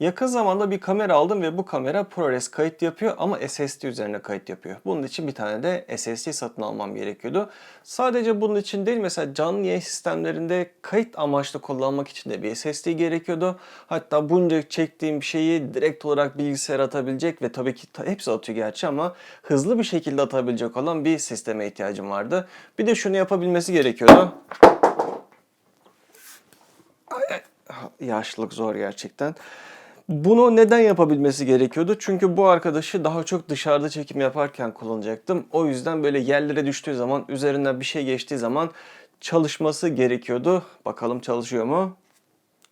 Yakın zamanda bir kamera aldım ve bu kamera ProRes kayıt yapıyor ama SSD üzerine kayıt yapıyor. Bunun için bir tane de SSD satın almam gerekiyordu. Sadece bunun için değil mesela canlı yayın sistemlerinde kayıt amaçlı kullanmak için de bir SSD gerekiyordu. Hatta bunca çektiğim şeyi direkt olarak bilgisayara atabilecek ve tabii ki hepsi atıyor gerçi ama hızlı bir şekilde atabilecek olan bir sisteme ihtiyacım vardı. Bir de şunu yapabilmesi gerekiyordu. Yaşlılık zor gerçekten. Bunu neden yapabilmesi gerekiyordu? Çünkü bu arkadaşı daha çok dışarıda çekim yaparken kullanacaktım. O yüzden böyle yerlere düştüğü zaman, üzerinden bir şey geçtiği zaman çalışması gerekiyordu. Bakalım çalışıyor mu?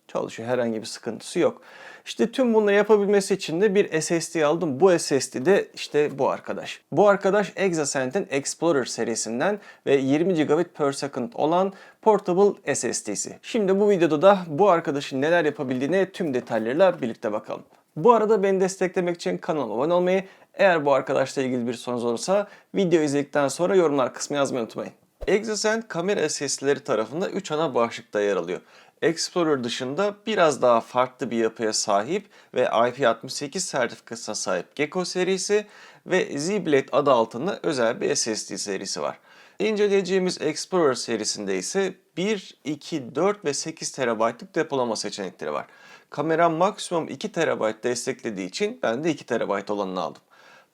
Çalışıyor. Herhangi bir sıkıntısı yok. İşte tüm bunları yapabilmesi için de bir SSD aldım. Bu SSD de işte bu arkadaş. Bu arkadaş Exasend'in Explorer serisinden ve 20 GB per second olan Portable SSD'si. Şimdi bu videoda da bu arkadaşın neler yapabildiğine tüm detaylarıyla birlikte bakalım. Bu arada beni desteklemek için kanalıma abone olmayı, eğer bu arkadaşla ilgili bir sorunuz olursa video izledikten sonra yorumlar kısmına yazmayı unutmayın. Exasend kamera SSD'leri tarafında 3 ana başlıkta yer alıyor. Explorer dışında biraz daha farklı bir yapıya sahip ve IP68 sertifikasına sahip Gecko serisi ve Z-Blade adı altında özel bir SSD serisi var. İnceleyeceğimiz Explorer serisinde ise 1, 2, 4 ve 8 TB'lık depolama seçenekleri var. Kameram maksimum 2 TB desteklediği için ben de 2 TB olanını aldım.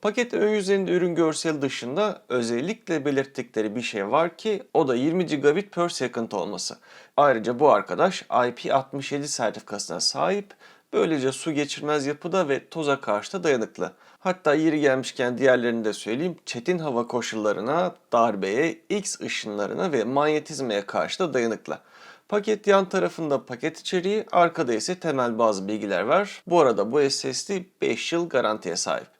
Paket ön yüzeyinde ürün görseli dışında özellikle belirttikleri bir şey var ki o da 20 gigabit per second olması. Ayrıca bu arkadaş IP67 sertifikasına sahip. Böylece su geçirmez yapıda ve toza karşı da dayanıklı. Hatta yeri gelmişken diğerlerini de söyleyeyim. Çetin hava koşullarına, darbeye, X ışınlarına ve manyetizmaya karşı da dayanıklı. Paket yan tarafında paket içeriği, arkada ise temel bazı bilgiler var. Bu arada bu SSD 5 yıl garantiye sahip.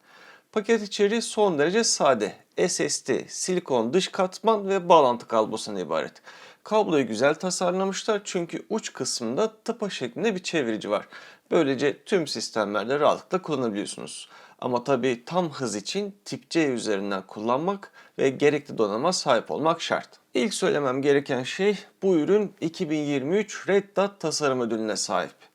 Paket içeriği son derece sade. SSD, silikon dış katman ve bağlantı kablosundan ibaret. Kabloyu güzel tasarlamışlar çünkü uç kısmında tıpa şeklinde bir çevirici var. Böylece tüm sistemlerde rahatlıkla kullanabiliyorsunuz. Ama tabi tam hız için tip C üzerinden kullanmak ve gerekli donanıma sahip olmak şart. İlk söylemem gereken şey bu ürün 2023 Red Dot tasarım ödülüne sahip.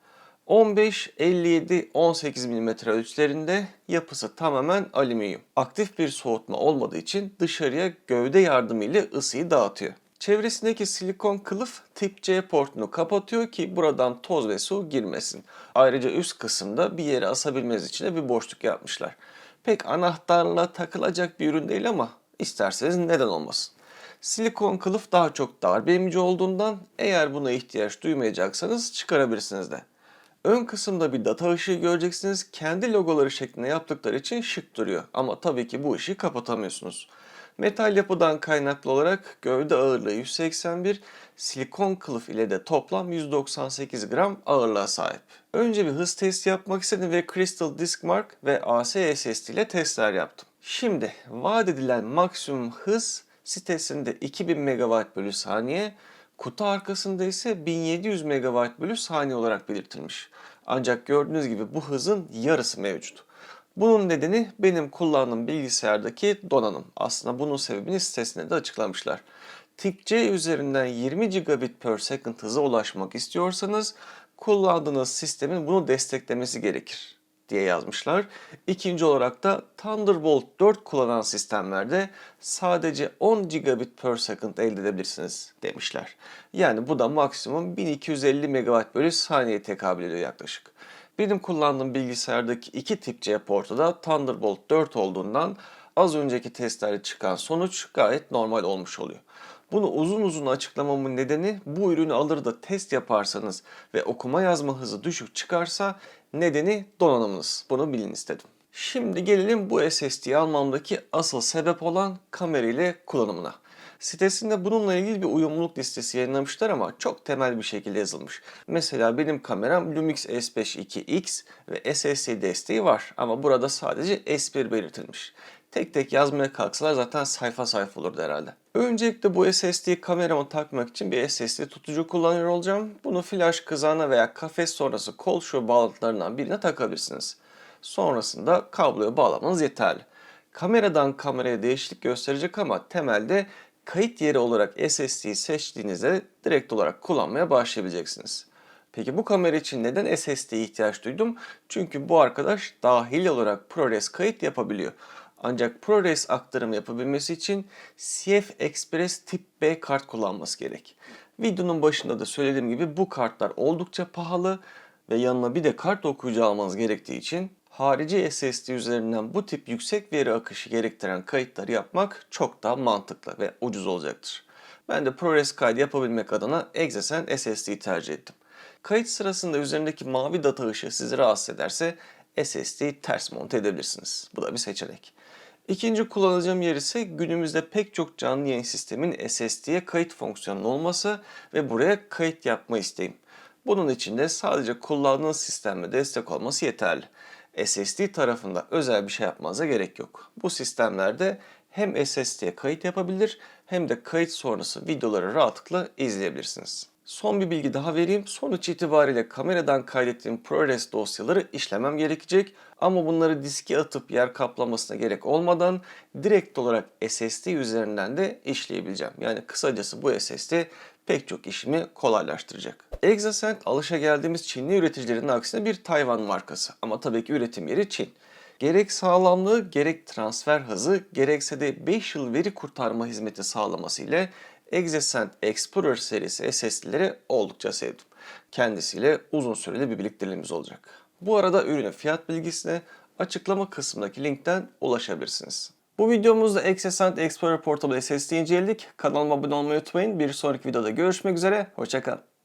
15, 57, 18 mm ölçülerinde yapısı tamamen alüminyum. Aktif bir soğutma olmadığı için dışarıya gövde yardımıyla ısıyı dağıtıyor. Çevresindeki silikon kılıf tip C portunu kapatıyor ki buradan toz ve su girmesin. Ayrıca üst kısımda bir yere asabilmeniz için de bir boşluk yapmışlar. Pek anahtarla takılacak bir ürün değil ama isterseniz neden olmasın. Silikon kılıf daha çok darbe emici olduğundan eğer buna ihtiyaç duymayacaksanız çıkarabilirsiniz de. Ön kısımda bir data ışığı göreceksiniz. Kendi logoları şeklinde yaptıkları için şık duruyor. Ama tabii ki bu ışığı kapatamıyorsunuz. Metal yapıdan kaynaklı olarak gövde ağırlığı 181, silikon kılıf ile de toplam 198 gram ağırlığa sahip. Önce bir hız testi yapmak istedim ve Crystal Disk Mark ve AC SSD ile testler yaptım. Şimdi vaat edilen maksimum hız sitesinde 2000 MB bölü saniye, Kutu arkasında ise 1700 MB bölü saniye olarak belirtilmiş. Ancak gördüğünüz gibi bu hızın yarısı mevcut. Bunun nedeni benim kullandığım bilgisayardaki donanım. Aslında bunun sebebini sitesinde de açıklamışlar. Tip C üzerinden 20 gigabit per second hıza ulaşmak istiyorsanız kullandığınız sistemin bunu desteklemesi gerekir diye yazmışlar. İkinci olarak da Thunderbolt 4 kullanan sistemlerde sadece 10 gigabit per second elde edebilirsiniz demişler. Yani bu da maksimum 1250 MB bölü saniye tekabül ediyor yaklaşık. Benim kullandığım bilgisayardaki iki tip C portu da Thunderbolt 4 olduğundan az önceki testlerde çıkan sonuç gayet normal olmuş oluyor. Bunu uzun uzun açıklamamın nedeni bu ürünü alır da test yaparsanız ve okuma yazma hızı düşük çıkarsa nedeni donanımınız. Bunu bilin istedim. Şimdi gelelim bu SSD'yi almamdaki asıl sebep olan kamera ile kullanımına. Sitesinde bununla ilgili bir uyumluluk listesi yayınlamışlar ama çok temel bir şekilde yazılmış. Mesela benim kameram Lumix S5 2X ve SSD desteği var ama burada sadece S1 belirtilmiş. Tek tek yazmaya kalksalar zaten sayfa sayfa olurdu herhalde. Öncelikle bu SSD'yi kamerama takmak için bir SSD tutucu kullanıyor olacağım. Bunu flash kızağına veya kafes sonrası kol şu bağlantılarından birine takabilirsiniz. Sonrasında kabloya bağlamanız yeterli. Kameradan kameraya değişiklik gösterecek ama temelde kayıt yeri olarak SSD'yi seçtiğinizde direkt olarak kullanmaya başlayabileceksiniz. Peki bu kamera için neden SSD'ye ihtiyaç duydum? Çünkü bu arkadaş dahil olarak ProRes kayıt yapabiliyor. Ancak ProRes aktarımı yapabilmesi için CF Express tip B kart kullanması gerek. Videonun başında da söylediğim gibi bu kartlar oldukça pahalı ve yanına bir de kart okuyucu almanız gerektiği için harici SSD üzerinden bu tip yüksek veri akışı gerektiren kayıtları yapmak çok daha mantıklı ve ucuz olacaktır. Ben de ProRes kaydı yapabilmek adına Exasend SSD'yi tercih ettim. Kayıt sırasında üzerindeki mavi data ışığı sizi rahatsız ederse SSD'yi ters monte edebilirsiniz. Bu da bir seçenek. İkinci kullanacağım yer ise günümüzde pek çok canlı yayın sistemin SSD'ye kayıt fonksiyonu olması ve buraya kayıt yapma isteğim. Bunun için de sadece kullandığınız sistemle destek olması yeterli. SSD tarafında özel bir şey yapmanıza gerek yok. Bu sistemlerde hem SSD'ye kayıt yapabilir hem de kayıt sonrası videoları rahatlıkla izleyebilirsiniz. Son bir bilgi daha vereyim. Sonuç itibariyle kameradan kaydettiğim ProRes dosyaları işlemem gerekecek. Ama bunları diske atıp yer kaplamasına gerek olmadan direkt olarak SSD üzerinden de işleyebileceğim. Yani kısacası bu SSD pek çok işimi kolaylaştıracak. Exasend alışageldiğimiz Çinli üreticilerin aksine bir Tayvan markası. Ama tabii ki üretim yeri Çin. Gerek sağlamlığı, gerek transfer hızı, gerekse de 5 yıl veri kurtarma hizmeti sağlaması ile Exasend Explorer serisi SSD'leri oldukça sevdim. Kendisiyle uzun süreli bir birlikteliğimiz olacak. Bu arada ürünün fiyat bilgisine açıklama kısmındaki linkten ulaşabilirsiniz. Bu videomuzda Exasend Explorer Portable SSD inceledik. Kanalıma abone olmayı unutmayın. Bir sonraki videoda görüşmek üzere. Hoşçakalın.